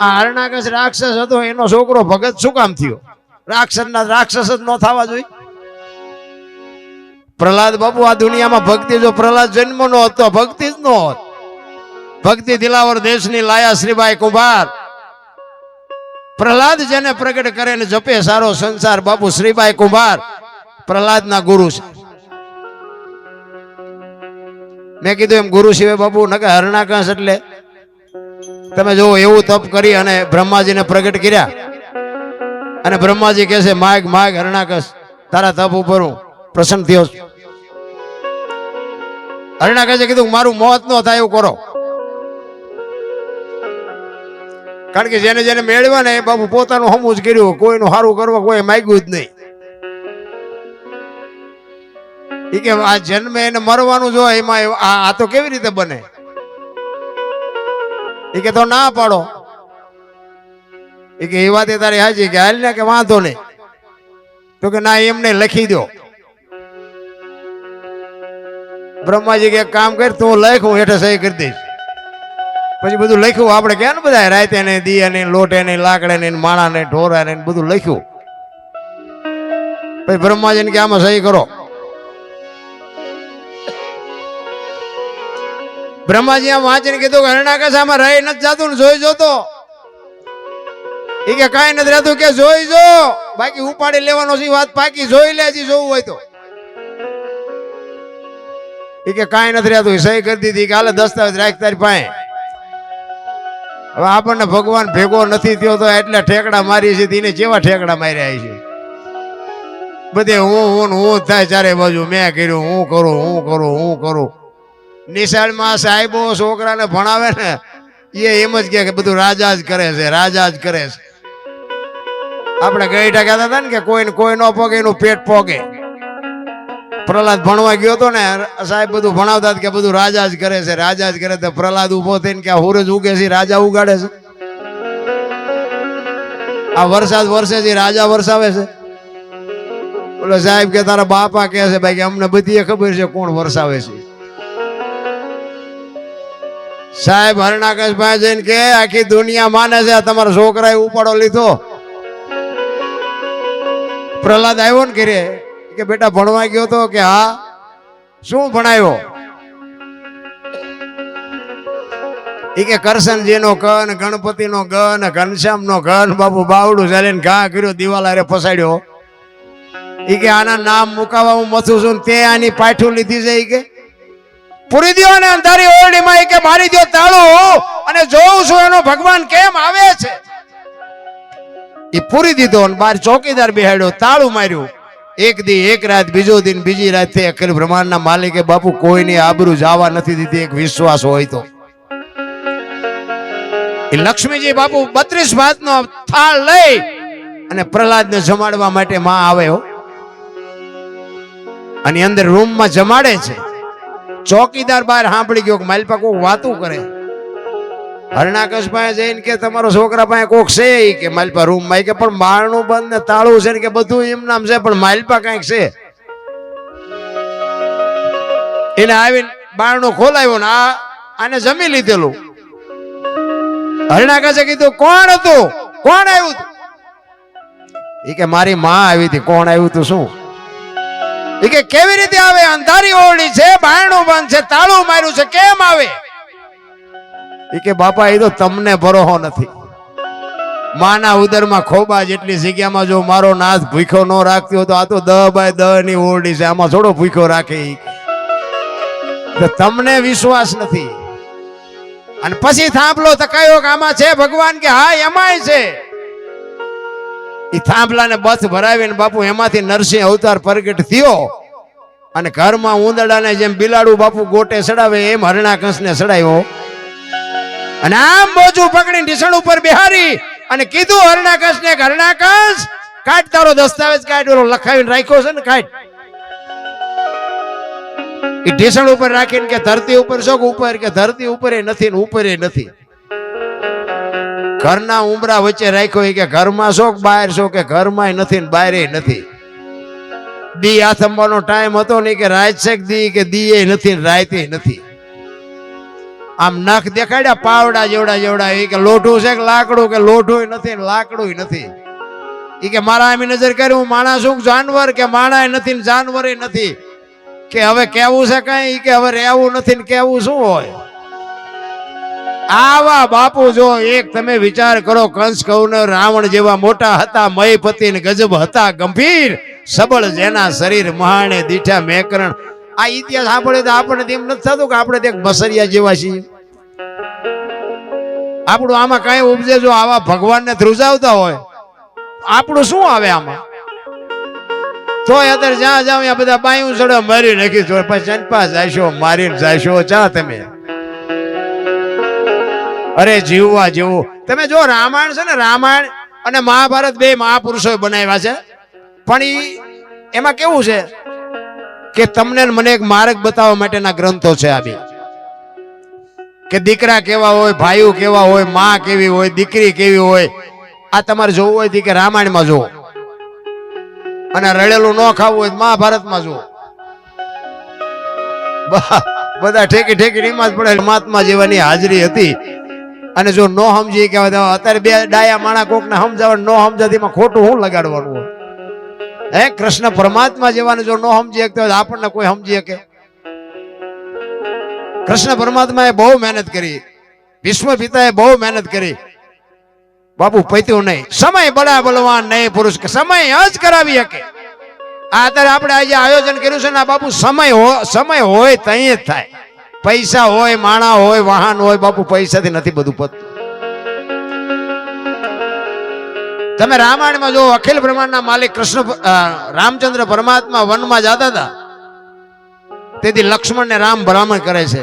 આ રાક્ષસ હતો, એનો છોકરો ભગત શું કામ થયો? રાક્ષસના રાક્ષસ જ ન થવા જોઈએ. પ્રહલાદ બાપુ, આ દુનિયામાં ભક્તિ જો પ્રહલાદ જન્મ નો હતો ભક્તિ જ નો હોત. ભક્તિ દિલાવર દેશની લાયા શ્રીભાઈ કુંભાર. પ્રહલાદ જેને પ્રગટ કરે ને જપે સારો સંસાર બાપુ શ્રીભાઈ કુંભાર. પ્રહલાદના ગુરુ છે. મેં કીધું એમ ગુરુ શિવે બાપુ નકે હરણાકાશ એટલે તમે જો એવું તપ કરી અને બ્રહ્માજીને પ્રગટ કર્યા અને બ્રહ્માજી કહે છે, માગ માગ હરણાકશ તારા તપ ઉપર હું પ્રસન્ન થયો છું. હરણાકશે કીધું, મારું મોત ન થાય એવું કરો. કારણ કે જેને જેને મેળવ્યા ને એ બાપુ પોતાનું હમું જ કર્યું, કોઈનું સારું કરવા કોઈ માગ્યું જ નહીં. ઈ કે, આ જન્મે એને મરવાનું જો, એમાં આ તો કેવી રીતે બને? ઈ કે તો ના પાડો. એ કે એ વાત તારી હાજી કે હાલ ને કે વાંધો નહીં. તો કે ના એમને લખી દો બ્રહ્માજી કે કામ કર, તું લખ હેઠે સહી કરી દઈશ. પછી બધું લખ્યું, આપણે કે ને બધા રાતે ને દિયા ને લોટે ને લાકડે ને માણા ને ઢોરા ને બધું લખ્યું. પછી બ્રહ્માજીને કે આમાં સહી કરો. બ્રહ્માજી આમ વાંચીને કીધું કે હરણાકાશામાં રહી નથી જાતું જોઈ જોતો એ કે કાંઈ નથી રહેતું, કે જોઈ જો. બાકી ઉપાડી લેવાનો છે વાત પાકી, જોઈ લે, હજી જોવું હોય તો. એ કે કાંઈ નથી રહેતું સહી કરી દીધી કે હાલે દસ્તાવેજ રાખ તારી પાસે. હવે આપણને ભગવાન ભેગો નથી થયો તો એટલે ઠેકડા મારી છે તેને જેવા ઠેકડા માર્યા છે? બધે હું હું હું થાય ચારે બાજુ, મેં કર્યું, હું કરું હું કરું હું કરું. નિશાળમાં સાહેબો, છોકરાને ભણાવે ને, એ એમ જ કે બધું રાજા જ કરે છે, રાજા જ કરે છે. આપણે ગઈઠા કહેતા હતા ને કે કોઈને કોઈ ન પોગે, એનું પેટ પોગે. પ્રહલાદ ભણવા ગયો હતો ને, સાહેબ બધું ભણાવતા કે બધું રાજા જ કરે છે, રાજા જ કરે તો પ્રહલાદ ઊભો થઈને કે સૂરજ ઉગે છે રાજા ઉગાડે છે. આ વરસાદ વરસે છે રાજા વરસાવે છે. બોલો સાહેબ કે તારા બાપા કહે છે, ભાઈ, કે અમને બધી ખબર છે કોણ વરસાવે છે. સાહેબ હરણાકશ ભાઈ જઈને કે આખી દુનિયા માને છે તમારા છોકરાએ ઉપાડો લીધો. પ્રહલાદ આવ્યો ને ઘરે, કે બેટા ભણવા ગયો તો? કે હા. શું ભણાયો? એ કે કરશનજી નો કન ગણપતિ નો ગન ઘનશ્યામ નો ગન બાપુ બાવડું ચાલીને ઘા કર્યો, દિવાલ અરે ફસાડ્યો. એ કે આના નામ મુકાવા હું મથું છું તે આની પાઠું લીધી છે એ કે? પૂરી દો અને અંધારી ઓરડીમાં કે મારી દો તાળું અને જોઉં છું એનો ભગવાન કેમ આવે છે. એ પૂરી દીધો અને બાર ચોકીદાર બેહાડ્યો, તાળું માર્યું. એક દી, એક રાત, બીજો દિન, બીજી રાત અખિલ બ્રહ્માંડના માલિકે બાપુ કોઈની આબરૂ જવા નથી દીધી, એક વિશ્વાસ હોય તો. એ લક્ષ્મીજી બાપુ બત્રીસ ભાતનો થાળ લઈ અને પ્રહલાદને જમાડવા માટે માં આવે અને અંદર રૂમમાં જમાડે છે. ચોકીદાર બહાર સાંભળી ગયો કે માલપા કોક વાતું કરે. હરણાકશ પાસે જઈને કે તમારો છોકરા પાસે કોક છે એ કે માલપા રૂમમાં કે પણ માળનું બંધ ને તાળું છે ને કે બધું એમ નામ છે, પણ માલપા કંઈક છે. એને આવીને બારણું ખોલાવ્યું ને આ આને જમી લીધેલું. હરણાકશે કીધું, કોણ હતું? કોણ આવ્યું એ કે, મારી માં આવી હતી. કોણ આવ્યું તું? શું? ઈ કે કેવી રીતે આવે? અંધારી ઓરડી છે, બાયણું બંધ છે, તાળું માર્યું છે, કેમ આવે? એ કે બાપા એ તો તમને ભરોહો નથી. માના ઉદરમાં ખોબા જેટલી જગ્યામાં જો મારો નાથ ભૂખ્યો ન રાખતી તો આ તો દહ બાય દહની ઓરડી છે, આમાં થોડો ભૂખ્યો રાખે તમને વિશ્વાસ નથી. અને પછી થાંભલો તકાયો કયો કે આમાં છે ભગવાન કે હા, એમાંય છે. એ થાંભલાને બથ ભરાવીને બાપુ એમાંથી નરસિંહ અવતાર પ્રગટ થયો. અને ઘરમાં ઉંદડાને જેમ બિલાડું બાપુ ગોટે સડાવે એમ હરણાકંસને સડાવ્યો અને આમ બોજું પકડી ઢીસણ ઉપર બિહારી અને કીધું હરણાકંસને હરણાકંસ, કાઢ તારો દસ્તાવેજ, કાઢ. ઓલો લખાવીને રાખ્યો છે ને, કાઢ. એ ઢીસણ ઉપર રાખીને કે, ધરતી ઉપર શોખ ઉપર કે ધરતી ઉપર એ નથી ને ઉપર એ નથી. ઘરના ઉમરા વચ્ચે રાખ્યો કે ઘરમાં શોખ બહાર શોખ કે ઘરમાં નથી ને બહાર નથી. દી આથમવાનો ટાઈમ હતો ને કે રાત દી કે દી નથી ને રાતે નથી. આમ નખ દેખાડ્યા, પાવડા જેવડા જેવડા. એ કે લોઠું છે કે લાકડું કે લોઠું નથી ને લાકડું નથી. એ કે મારા આમી નજર કરી, હું માણસ છું જાનવર કે માણા નથી ને જાનવર નથી. કે હવે કેવું છે કઈ? કે હવે રહેવું નથી ને કેવું શું હોય? આવા બાપુ જો એક તમે વિચાર કરો, કંસ કૌરવ રાવણ જેવા મોટા હતા, મયપતિ ને ગજબ હતા, ગંભીર, સબળ જેના શરીર મહાણે દીઠા મેકરણ. આ ઇતિહાસ સાંભળે તો આપણને એમ નથી થતું કે આપણે તે બસરિયા જેવા છીએ. આપણું આમાં કઈ ઉપજે જો આવા ભગવાનને ધ્રુજાવતા હોય, આપણું શું આવે આમાં? તો અત્યારે જ્યાં જાવ બધા બાયું ચડે, મારી નાખી પછી ચંપા જાશો મારીને જાશો ચા તમે? અરે જીવવા જેવું. તમે જો રામાયણ છે ને, રામાયણ અને મહાભારત બે મહાપુરુષો બનાવ્યા છે. પણ ઈ એમાં કેવું છે કે તમને મને એક માર્ગ બતાવવા માટેના ગ્રંથો છે આ બે. કે દીકરા કેવા હોય, ભાઈઓ કેવા હોય, માં કેવી હોય, દીકરી કેવી હોય, આ તમારે જોવું હોય તો કે રામાયણમાં જુઓ. અને રડેલું ન ખાવું હોય મહાભારતમાં જુઓ. બધા ઠેકી ઠેકી રીમાં જ પડે, મહાત્મા જેવાની હાજરી હતી. અને જો ન સમજી કે અત્યારે બે ડાયા માણા કોકને સમજાવે ન સમજાતીમાં ખોટું હું લગાડવાનું હે, કૃષ્ણ પરમાત્મા જેવાને જો ન સમજી શકતો આપણને કોઈ સમજી શકે? કૃષ્ણ પરમાત્માએ બહુ મહેનત કરી. વિશ્વ પિતાએ બહુ મહેનત કરી. બાપુ, પૈત્યું નહીં. સમય બડા બલવાન નહીં પુરુષ સમય જ કરાવી શકે. આ અત્યારે આપણે આજે આયોજન કર્યું છે ને બાપુ, સમય સમય હોય તઈ જ થાય. પૈસા હોય, માણા હોય, વાહન હોય, બાપુ, પૈસાથી નથી બધું પતતું. તમે રામાયણમાં જો અખિલ બ્રહ્માંડના માલિક કૃષ્ણ રામચંદ્ર પરમાત્મા વનમાં જતા હતા, તેથી લક્ષ્મણને રામ ભ્રામણ કરે છે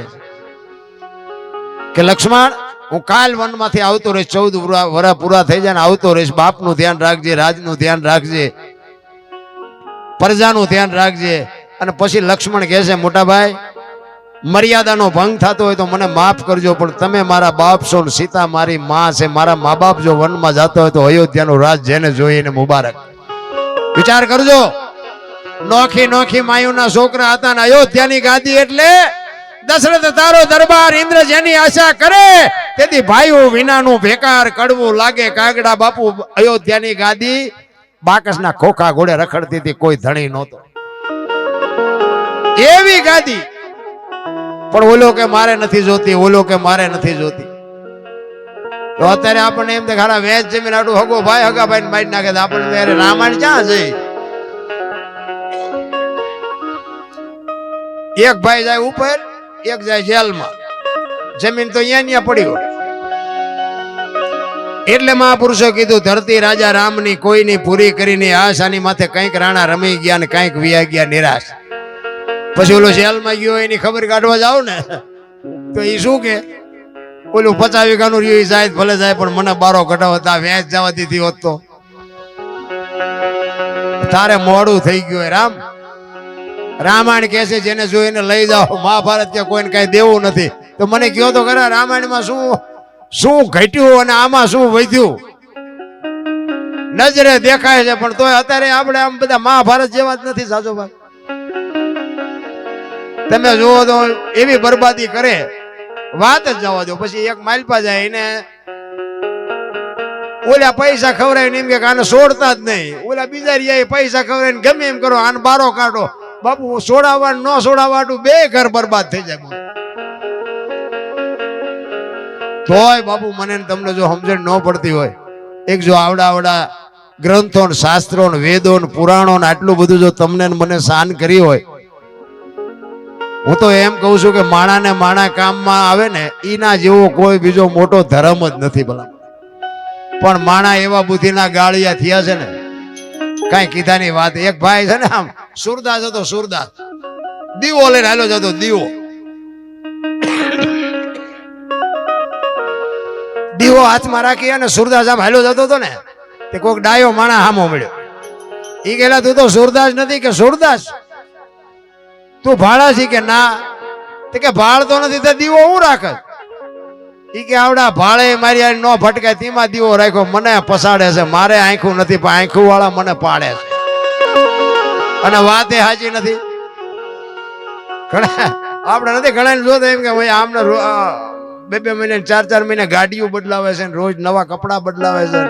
કે લક્ષ્મણ, હું કાલ વનમાંથી આવતો રહીશ, ચૌદ વરા પૂરા થઈ જાય આવતો રહીશ, બાપનું ધ્યાન રાખજે, રાજનું ધ્યાન રાખજે, પ્રજાનું ધ્યાન રાખજે, અને પછી લક્ષ્મણ કહે છે મોટા ભાઈ મર્યાદાનો ભંગ થતો હોય તો મને માફ કરજો, પણ તમે મારા બાપ છો સીતા મારી માં છે, મારા મા બાપ જો વનમાં જતો હોય તો અયોધ્યાનું રાજ જેને જોઈને મુબારક. વિચાર કરજો. નોખી નોખી માયુના છોકરા હતા ને અયોધ્યાની ગાદી એટલે દશરથ તારો દરબાર ઇન્દ્ર જેની આશા કરે, તેથી ભાઈઓ વિનાનું ભેકાર કડવું લાગે કાગડા બાપુ અયોધ્યાની ગાદી. બાકસના ખોખા ઘોડે રખડતી હતી, કોઈ ધણી નહોતો. એવી ગાદી પણ ઓલો કે મારે નથી જોતી, ઓલો કે મારે નથી જોતી. તો અત્યારે આપણને એમ કે ખારા વેચ જમીન આડું હગો ભાઈ હગા ભાઈ મારી નાખે આપણને ત્યારે રામાયણ ક્યાં છે? એક ભાઈ જાય ઉપર, એક જાય જેલમાં. જમીન તો અહીંયા ત્યાં પડી હોય. એટલે મહાપુરુષો કીધું, ધરતી રાજા રામની કોઈની પૂરી કરીને આશાની માથે કંઈક રાણા રમી ગયા ને કંઈક વિયા ગયા નિરાશ. પછી ઓલો જેલમાં ગયો એની ખબર કાઢવા જાવ ને, તો એ શું કે? ઓલું પચાસ વીઘાનું રહ્યું એ જાય ભલે જાય, પણ મને બારો કઢાવો તા વેચ જવા દીધી હોત તો. તારે મોડું થઈ ગયું રામ. રામાયણ કે છે, જેને જોઈને લઈ જાઓ, મહાભારત કે કોઈને કઈ દેવું નથી. તો મને કયો તો ખરા, રામાયણમાં શું શું ઘટ્યું અને આમાં શું વધ્યું? નજરે દેખાય છે, પણ તોય અત્યારે આપણે આમ બધા મહાભારત જેવા જ નથી, સાચો ભાઈ તમે જુઓ તો એવી બરબાદી કરે. વાત જ જવા દો પછી એક માલપા જાય એને ઓલા પૈસા ખવડાવીને એમ કે આને છોડતા જ નહીં. ઓલા બીજા રહ્યા પૈસા ખવડાવીને ગમે એમ કરો, આને બારો કાઢો. બાપુ છોડાવવા ન છોડાવવાનું બે ઘર બરબાદ થઈ જાય. તોય બાપુ, મને તમને જો સમજણ ન પડતી હોય, એક જો આવડા આવડા ગ્રંથો ને શાસ્ત્રો ને વેદો ને પુરાણો ને આટલું બધું જો તમને ને મને શાન કરી હોય હું તો એમ કહું છું કે માણા ને માણા કામમાં આવે ને એના જેવો કોઈ બીજો મોટો ધર્મ જ નથી ભલા. પણ માણા એવા બુદ્ધિના ગાળિયા થયા છે ને, કઈ કીધાની વાત. એક ભાઈ છે ને આમ, સુરદાસ હતો, સુરદાસ. દીવો લઈને હાલો જતો, દીવો. દીવો હાથમાં રાખી અને સુરદાસ આમ હાલો જતો હતો ને, તે કોઈક ડાયો માણા હામો મળ્યો. એ ગયેલા તું તો સુરદાસ નથી કે સુરદાસ? તું ભાડા છે કે ના? તે કે ભાળ તો નથી, તે દીવો હું રાખે? એ કે આવડા ભાળે મારી નો ભટકાય, તેમાં દીવો રાખ્યો. મને પસાડે છે, મારે આંખું નથી, પણ આંખું વાળા મને પાડે છે. અને વાત એ સાચી નથી. ઘણા આપણે નથી ઘણા જોતા એમ કે ભાઈ આમને બે બે મહિને, ચાર ચાર મહિને ગાડીઓ બદલાવે છે રોજ નવા કપડાં બદલાવે છે.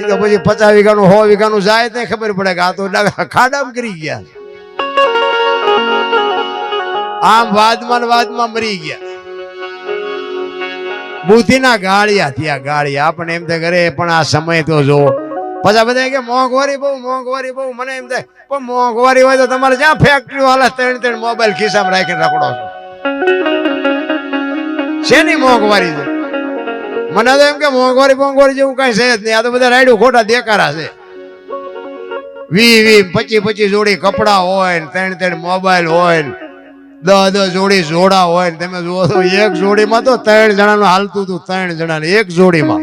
એ તો પછી પચાસ વીઘાનું, સો વીઘાનું જાય તો ખબર પડે કે આ તો ખાડામાં કરી ગયા આમ વાદમાં વાદમાં મરી ગયા. બુદ્ધિના ગાળિયા થયા, ગાળિયા. આપણે એમ થાય કરે પણ આ સમય તો જો. પછી બધા કે મોંઘવારી બહુ મોંઘવારી બહુ. મને એમ થાય, પણ મોંઘવારી હોય તો તમારે જ્યાં ફેક્ટરી વાળા ત્રણ ત્રણ મોબાઈલ ખિસ્સામાં રાખીને રખડો છો. શેની મોંઘવારી છે? મને તો એમ કે મોંઘવારી મોંઘવારી જેવું કઈ છે જ નહીં. આ તો બધા રાયડું ખોટા દેકારા છે. વી વી, પચી પચી જોડી કપડા હોય ને, ત્રણ ત્રણ મોબાઈલ હોય ને. દસ દસ જોડી જોડા હોય ને તમે જુઓ તો એક જોડીમાં તો ત્રણ જણાનું હાલતું હતું, ત્રણ જણાને, એક જોડીમાં.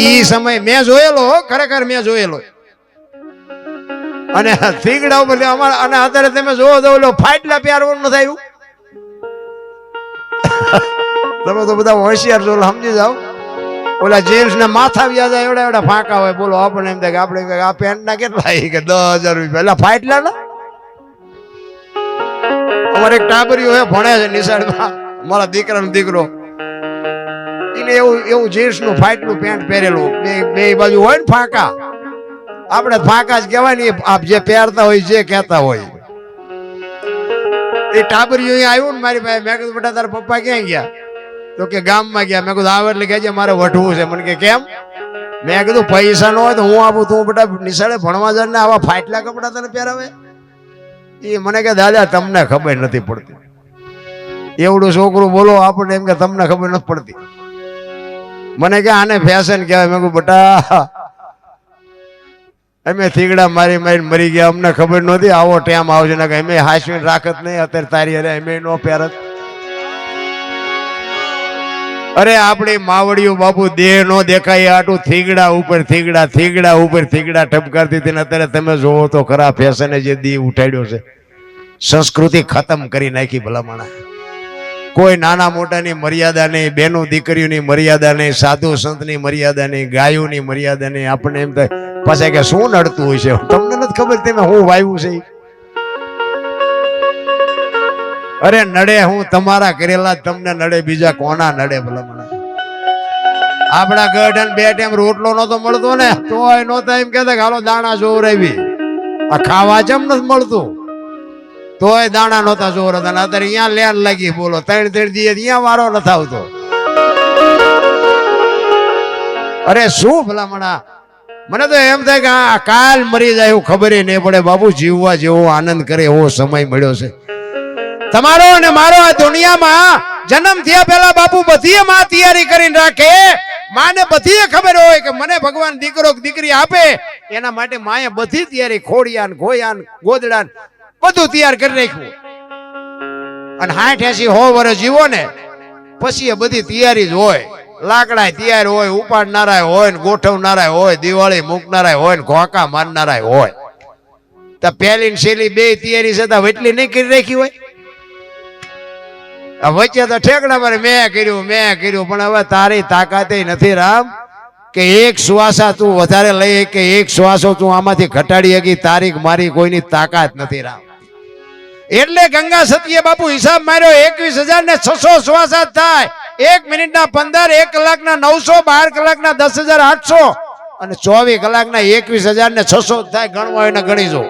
ઈ સમય મેં જોયેલો ખરેખર મેં જોયેલો. અને થીગડા ઉપર અમારા અને અત્યારે તમે જોવો તો ઓલો ફાટલા પ્યારવાનું નથી આવ્યું. તમે તો બધા હોશિયાર છો સમજી જાઓ. ઓલા જેમ્સ ને માથા વ્યાજ એવડા એવડા ફાંકા હોય, બોલો આપણે એમ થાય કે આપણે આ પેન્ટ ના કેટલા કે દસ હજાર રૂપિયા. એટલે ફાટલા ના અમારે એક ટાબરીઓ હે, ભણે છે નિશાળમાં. મારા દીકરાનો દીકરો. એને એવું એવું જીન્સનું ફાટલું પેન્ટ પહેરેલું. બે બે બાજુ હોય ને ફાંકા. આપણે ફાંકા જ કહેવાય ને આપ જે પહેરતા હોય, જે કહેતા હોય. એ ટાબરિયો અહીંયા આવ્યું ને મારી પાસે. મેં કીધું, બેટા, તારા પપ્પા ક્યાં ગયા? તો કે, ગામમાં ગયા. મેં કીધું આવે એટલે કહેજે મારે વઢવું છે. મને કે, કેમ? મેં કીધું, પૈસા ન હોય તો હું આપું. તું, બેટા, નિશાળે ભણવા જાય ને આવા ફાટલા કપડા તને પહેરાવે? એ મને કે દાદા, તમને ખબર નથી પડતી. એવડું છોકરું બોલો, આપણને એમ કે, તમને ખબર નથી પડતી. મને કે આને ફેશન કહેવાય. મેં કહું બટા, અમે થીગડા મારી મારીને મરી ગયા, અમને ખબર નહોતી. આવો ટેમ આવજો ને કે અમે હાસવીને રાખત નહીં, અત્યારે તારી અરે અમે નો પહેરત. અરે આપણી માવડીઓ બાપુ દેહ નો દેખાય, આટું થીગડા ઉપર થીગડા થીગડા ઉપર થીગડા ઠપકારતી હતી અત્યારે તમે જોવો તો ખરા ફેશને જે દી ઉઠાડ્યો છે. સંસ્કૃતિ ખતમ કરી નાખી ભલામણા. કોઈ નાના મોટાની મર્યાદા નહીં, બેનો દીકરીઓની મર્યાદા નહીં, સાધુ સંતની મર્યાદા નહીં, ગાયોની મર્યાદા નહીં, આપણને એમ થાય પાસે કે શું નડતું હોય છે? તમને નથી ખબર તમે હું વાવ્યું છે અરે નડે, હું તમારા કરેલા તમને નડે, બીજા કોના નડે ભલામણા આપણા ગઢ બે ટાઈમ રોટલો નતો મળતો ને, તોય નહોતા એમ કહેતા કે, હાલો, દાણા જોવરાવી આ ખાવા જેમ નથી મળતું. તોય દાણા નહોતા જોર હતા ને, અત્યારે અહીંયા લેન લાગી, બોલો, ત્રણ ત્રણ દિવસ અહીંયા વારો નથી આવતો. અરે શું ભલામણા મને તો એમ થાય કે આ કાલ મરી જાય એવું ખબર નહીં પડે. બાબુ જીવવા જેવો આનંદ કરે એવો સમય મળ્યો છે. તમારો અને મારો આ દુનિયામાં જન્મ થયા પહેલા બાપુ બધી માં તૈયારી કરીને રાખે. માને બધી ખબર હોય કે મને ભગવાન દીકરો દીકરી આપે. એના માટે માએ બધી તૈયારી ખોડિયાન ગોયાન ગોદડાન બધું તૈયાર કરી રાખ્યું. અને હાઠ એસી હો વર્ષ જીવો ને, પછી એ બધી તૈયારી જ હોય. લાકડા તૈયાર હોય ઉપાડનારા હોય ને ગોઠવનારા હોય, દિવાળી મૂકનારા હોય ને, ઘોકા મારનારા હોય. તો પહેલી ને છેલ્લી બે તૈયારી છે તો એટલી નહીં કરી રાખી હોય? વચ્ચે તો ઠેકડા પર મેં કર્યું મેં કર્યું, પણ હવે તારી તાકાતે નથી રામ કે એક શ્વાસા તું વધારે લઈ કે એક શ્વાસો તું આમાંથી ઘટાડી શકી તારીખ મારી કોઈની તાકાત નથી રામ. એટલે ગંગા સતીએ બાપુ હિસાબ માર્યો, એકવીસ હજાર ને છસો શ્વાસા થાય. એક મિનિટના પંદર, એક કલાકના નવસો, બાર કલાકના દસ હજાર આઠસો અને ચોવીસ કલાકના એકવીસ હજાર ને છસો થાય, ગણવા એને ગણી જો.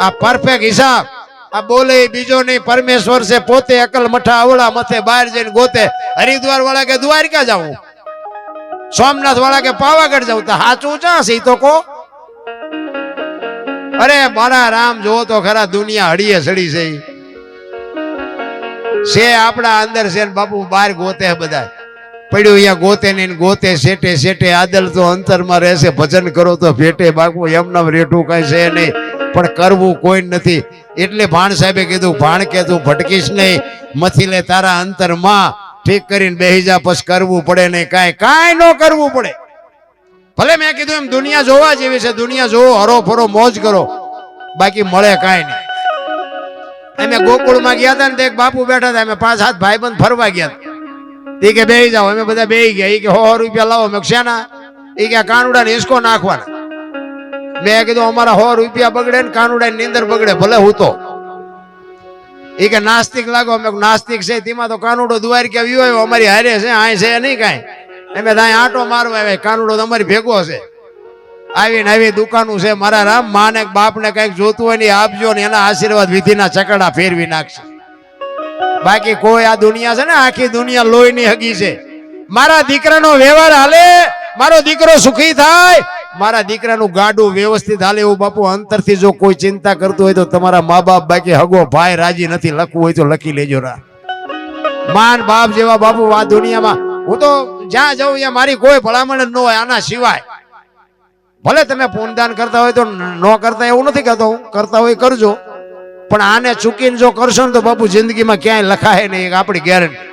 આ પરફેક્ટ હિસાબ. આ બોલે બીજો નહીં પરમેશ્વર છે, પોતે અકલ મઠા અવળા મથે બહાર જઈને ગોતે. હરિદ્વાર વાળા કે દ્વારકા જાવું સોમનાથ વાળા કે પાવાગઢ જાઉં? તો સાચું ચા છે તો કો અરે મારા રામ જોવો તો ખરા દુનિયા હડીએ સડી છે. છે આપણા અંદર છે બાપુ, બહાર ગોતે બધા પડ્યું અહીંયા ગોતે ને ગોતે શેટે શેટે આદલ તો અંતરમાં રહેશે, ભજન કરો તો ભેટે બાપુ એમના રેઠું કઈ છે નહીં. પણ કરવું કોઈ નથી. એટલે ભાણ સાહેબે કીધું, ભાણ કે તું ભટકીશ નહીં. મથી લે તારા અંતરમાં. ઠીક કરીને બેહી જા પછી કરવું પડે નહીં. કાંઈ કાંઈ ન કરવું પડે. ભલે મેં કીધું એમ, દુનિયા જોવા જેવી છે. દુનિયા જોવો હરો ફરો મોજ કરો. બાકી મળે કાંઈ નહીં. અમે ગોકુળમાં ગયા હતા ને એક બાપુ બેઠા હતા. અમે પાંચ, સાત ભાઈબંધ ફરવા ગયા હતા. એ કે, બેહી જાઓ. અમે બધા બેહી ગયા. એ કે સો રૂપિયા લાવો. મેં શેના? એ કે કાનુડા ને હિસકો નાખવાના. મેં કીધું, અમારા સો રૂપિયા બગડે ને કાનુડા નીંદર બગડે, ભલે હું તો. એ કે, નાસ્તિક લાગો. અમે નાસ્તિક છે, તેમાં તો કાનુડો દ્વારકા વ્યુ આવ્યો અમારી હારે છે, આય છે નહીં કાંઈ. એમ ત્યાં આંટો મારવા આવે કાનુડો તો અમારી ભેગો છે. આવીને આવી દુકાનું છે, મારા રામ, માને કે બાપને કંઈક જોતું હોય ને આપજો ને એના આશીર્વાદ વિધિના ચકડા ફેરવી નાખશે. બાકી કોઈ આ દુનિયા છે ને, આખી દુનિયા લોહીની હગી છે. મારા દીકરાનો વ્યવહાર હાલે, મારો દીકરો સુખી થાય મારા દીકરાનું ગાડું વ્યવસ્થિત હાલે એવું બાપુ, અંતરથી જો કોઈ ચિંતા કરતું હોય તો તમારા મા બાપ બાકી હગો ભાઈ રાજી નથી, લખવું હોય તો લખી લેજો રા. માન બાપ જેવા બાપુ, આ દુનિયામાં હું તો જ્યાં જાઉં ત્યાં મારી કોઈ ભલામણ ન હોય આના સિવાય. ભલે તમે પૂનદાન કરતા હોય તો ન કરતા એવું નથી કહેતો હું, કરતા હોય કરજો. પણ આને ચૂકીને જો કરશો ને તો બાપુ જિંદગીમાં ક્યાંય લખાય નહીં આપણી ગેરંટી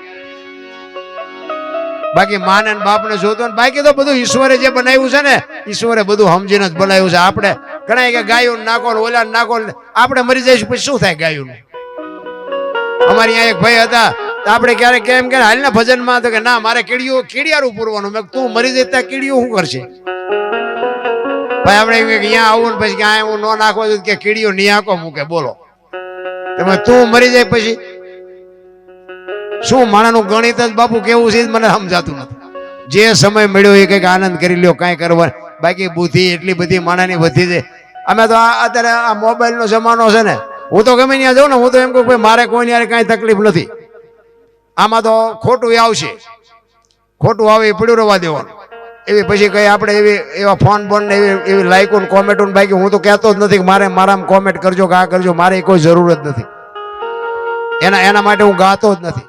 બાકી માને ને બાપને જોતો ને બાકી તો બધું ઈશ્વરે જે બનાવ્યું છે ને, ઈશ્વરે બધું સમજીને જ બનાવ્યું છે. આપણે ઘણા કે ગાયું નાખો ઓલા નાખો આપણે મરી જઈશું, પછી શું થાય ગાયું અમારી અહીંયા એક ભાઈ હતા આપણે ક્યારેક કેમ કે હાલ ને ભજનમાં તો કે ના, મારે કીડીઓ કીડિયારું પૂરવાનું. મેં તું મરી જઈ ત્યાં કીડીઓ શું કરશે? ભાઈ, આપણે અહીંયા આવું ને પછી કે આ હું ન નાખવા દઉં કે કીડીઓ નહીં આંકો મૂકે, બોલો. તમે તું મરી જાય પછી શું માણાનું ગણિત જ બાપુ કેવું છે મને સમજાતું નથી. જે સમય મળ્યો એ કંઈક આનંદ કરી લ્યો, કાંઈ કરવા બાકી બુદ્ધિ એટલી બધી માણાની વધી છે. અમે તો આ અત્યારે આ મોબાઈલનો જમાનો છે ને, હું તો ગમે ત્યાં જાઉં ને, હું તો એમ કહું કે મારે કોઈની યારે કાંઈ તકલીફ નથી. આમાં તો ખોટું આવશે. ખોટું આવે એ પડ્યું રહેવા દેવાનું. એવી પછી કઈ આપણે એવી, એવા ફોન બોન ને એવી એવી લાઈકો ને કોમેન્ટો ને બાકી હું તો કહેતો જ નથી કે મારે મારામાં કોમેન્ટ કરજો કે આ કરજો, મારે કોઈ જરૂર જ નથી. એના એના માટે હું ગાતો જ નથી.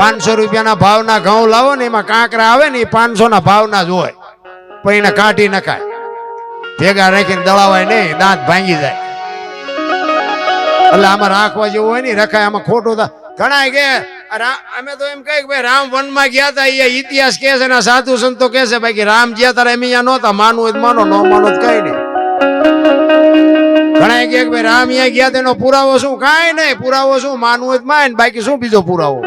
પાંચસો રૂપિયાના ભાવના ઘઉં લાવો ને એમાં કાંકરા આવે ને એ પાંચસો ના ભાવના જ હોય. પણ એને કાઢી નખાય. ભેગા રાખીને દળાવાય નહીં, દાંત ભાંગી જાય. એટલે આમાં રાખવા જેવું હોય ને, રખાય, આમાં ખોટું થાય. ઘણા કે અમે તો એમ કહીએ કે ભાઈ, રામ વનમાં ગયા હતા એ ઇતિહાસ કે છે ને સાધુ સંતો કે છે બાકી રામ ગયા તારે એમ અહીંયા નહોતા માનવું હોય માનો, ન માનો જ કઈ નહીં. ઘણા કે ભાઈ, રામ અહીંયા ગયા તેનો પુરાવો શું? કાંઈ નહીં, પુરાવો શું? માનવું જ માય બાકી શું બીજો પુરાવો?